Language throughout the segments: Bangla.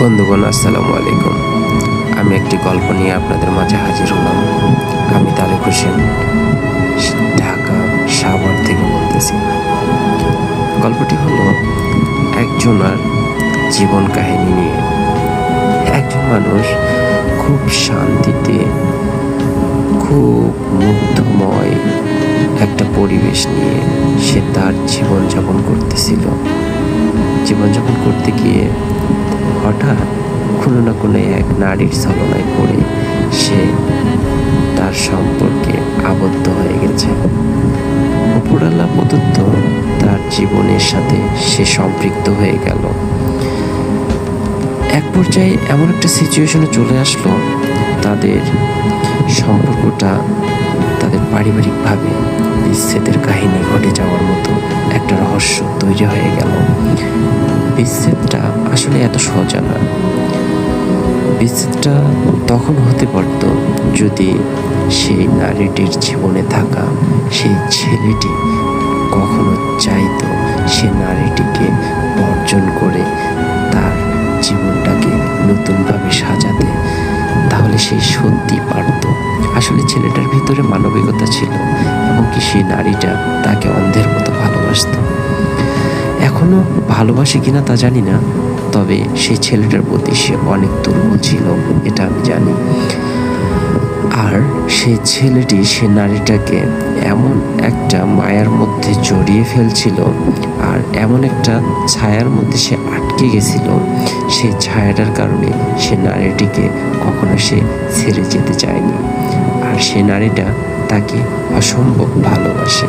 বন্ধুগণ, আসসালামু আলাইকুম। আমি একটি গল্প নিয়ে আপনাদের মাঝে হাজির হলাম। আমি তারেক হোসেন, ঢাকা, সাভার থেকে বলতেছি। গল্পটি হলো একজনার জীবন কাহিনী নিয়ে। একজন মানুষ খুব শান্তিতে, খুব মুগ্ধময় একটা পরিবেশ নিয়ে সে তার জীবনযাপন করতেছিল। জীবনযাপন করতে গিয়ে হঠাৎ কোনো না কোনো এক নারীর ছলনায় পড়ে সে তার সম্পর্কে আবদ্ধ হয়ে গেছে। উপরালা প্রদত্ত তার জীবনের সাথে সে সম্পৃক্ত হয়ে গেল। এক পর্যায়ে এমন একটা সিচুয়েশনে চলে আসলো। তাদের সম্পর্কটা তাদের পারিবারিকভাবে বিচ্ছেদের কাহিনী ঘটে যাওয়ার রহস্য তৈরি হয়ে গেল। বিচ্ছেদটা আসলে এত সোজা না। বিচ্ছেদটা তখন হতে পারত যদি সেই নারীটির জীবনে থাকা সেই ছেলেটি কখনো চাইতো সে নারীটিকে বর্জন করে তার জীবনটাকে নতুনভাবে সাজাতে। তাহলে সে সত্যি পারত। আসলে ছেলেটার ভিতরে মানবিকতা ছিল এবং কি সেই নারীটা তাকে অন্ধের মতো ভালোবাসতো। এখনও ভালোবাসে কিনা তা জানি না, তবে সেই ছেলেটার প্রতি সে অনেক দুর্বল ছিল, এটা আমি জানি। আর সেই ছেলেটি সে নারীটাকে এমন একটা মায়ার মধ্যে জড়িয়ে ফেলছিল, আর এমন একটা ছায়ার মধ্যে সে আটকে গেছিল। সেই ছায়াটার কারণে সে নারীটিকে কখনো সে ছেড়ে যেতে চায়নি। আর সে নারীটা তাকে অসম্ভব ভালোবাসে।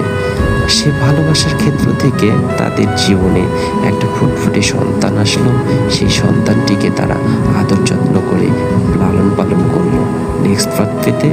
সে ভালোবাসার ক্ষেত্র থেকে তাদের জীবনে একটা ফুটফুটে সন্তান আসলো। সেই সন্তানটিকে তারা আদর যত্ন করে লালন পালন করল। নেক্সট পার্ট পেতে।